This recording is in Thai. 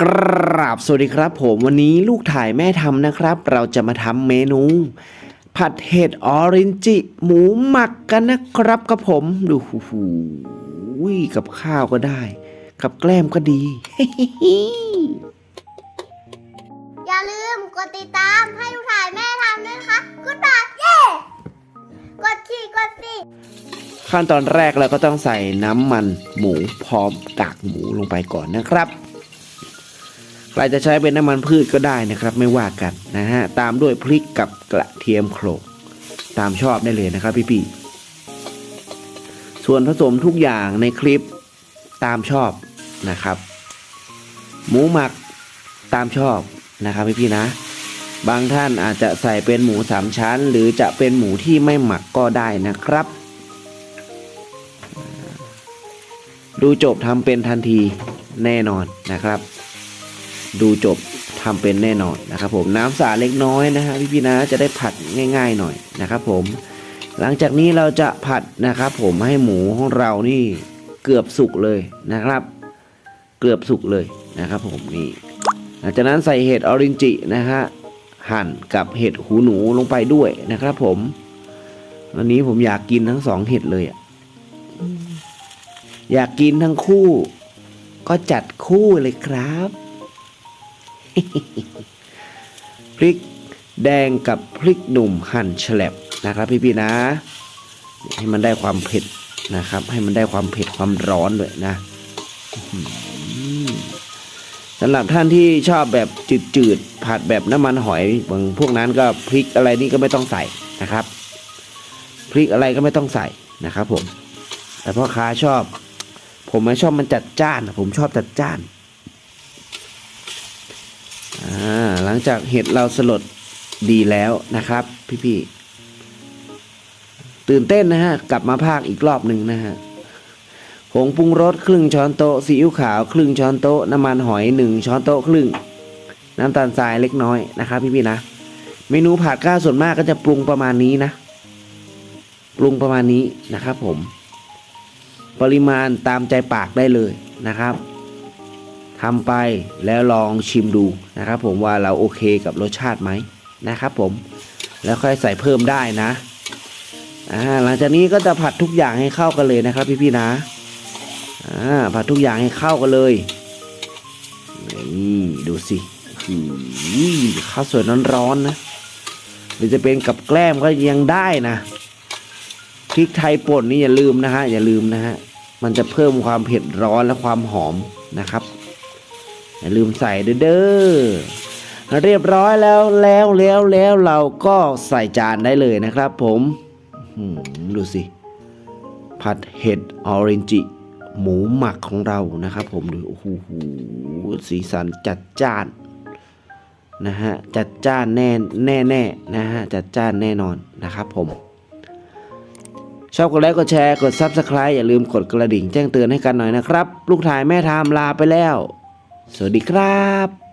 กราบสวัสดีครับผมวันนี้ลูกถ่ายแม่ทำนะครับ เราจะมาทำเมนู ผัดเห็ดออรินจิ หมูหมักกันนะครับกับผม ดูหูหูยกับข้าวก็ได้ กับแกล้มก็ดี อย่าลืมกดติดตามให้ลูกถ่ายแม่ทำด้วยนะคะกดดักเย้กดขี่กดสิขั้นตอนแรกเราก็ต้องใส่น้ำมันหมูพร้อมกากหมูลงไปก่อนนะครับ ใครจะใช้เป็นน้ำมันพืชก็ได้นะครับ ไม่ว่ากันนะฮะตามด้วยพริกกับกระเทียมโขลกตามชอบได้เลยนะครับพี่ๆส่วนผสมทุกอย่างในคลิปตามชอบนะครับ หมูหมักตามชอบนะครับพี่ๆนะ บางท่านอาจจะใส่เป็นหมูสามชั้น หรือจะเป็นหมูที่ไม่หมักก็ได้นะครับ ดูจบทำเป็นทันทีแน่นอนนะครับ ดูจบทำเป็นแน่นอนนะครับผมน้ำสาเล็กน้อยนะฮะพี่พี่นะจะได้ผัดง่าย ๆหน่อยนะครับผม หลังจากนี้เราจะผัดนะครับผมให้หมูของเรานี่เกือบสุกเลยนะครับ เกือบสุกเลยนะครับผมนี่หลังจากนั้นใส่เห็ดออรินจินะฮะหั่นกับเห็ดหูหนูลงไปด้วยนะครับผมวันนี้ผมอยากกินทั้งสองเห็ดเลยอะอยากกินทั้งคู่ ก็จัดคู่เลยครับ พริกแดงกับพริกหนุ่มหั่นแฉลบนะครับพี่ๆนะ ให้มันได้ความเผ็ดนะครับ ให้มันได้ความเผ็ดความร้อนเลยนะสำหรับท่านที่ชอบแบบจืดๆผัดแบบน้ำมันหอยบางพวกนั้นก็พริกอะไรนี่ก็ไม่ต้องใส่นะครับ พริกอะไรก็ไม่ต้องใส่นะครับผม แต่พ่อค้าชอบ ผมไม่ชอบมันจัดจ้าน ผมชอบจัดจ้าน อ่า ห ลังจากเห็ดเราสลดดีแล้วนะครับ พี่ๆตื่นเต้นนะฮะ กลับมาภาคอีกรอบหนึ่งนะฮะผงปรุงรสครึ่งช้อนโต๊ะซีอิ๊วขาวครึ่งช้อนโต๊ะน้ำมันหอยหนึ่งช้อนโต๊ะครึ่ง น้ำตาลทรายเล็กน้อยนะครับ พี่ๆนะ เมนูผัดข้าวส่วนมากก็จะปรุงประมาณนี้นะ ปรุงประมาณนี้นะครับผม ปริมาณตามใจปากได้เลยนะครับ ทำไปแล้วลองชิมดูนะครับ ผมว่าเราโอเคกับรสชาติไหมนะครับผมแล้วค่อยใส่เพิ่มได้นะหลังจากนี้ก็จะผัดทุกอย่างให้เข้ากันเลยนะครับ พี่ๆนะผัดทุกอย่างให้เข้ากันเลยนี่ดูสิข้าวสวยร้อนๆนะหรือจะเป็นกับแกล้มก็ยังได้นะพริกไทยป่นนี่อย่าลืมนะฮะอย่าลืมนะฮะมันจะเพิ่มความเผ็ดร้อนและความหอมนะครับ อย่าลืมใส่เด้อเรียบร้อยแล้วแล้วแล้วแล้วเราก็ใส่จานได้เลยนะครับผมดูสิ ผัดเห็ดออรินจิ หมูหมักของเรานะครับผมดูโอ้โหสีสันจัดจ้านนะฮะจัดจ้านแน่แน่แน่นะฮะจัดจ้านแน่นอนนะครับผม ชอบกดไลค์กดแชร์กด Subscribe อย่าลืมกดกระดิ่งแจ้งเตือนให้กันหน่อยนะครับ ลูกถ่ายแม่ทามลาไปแล้ว สวัสดีครับ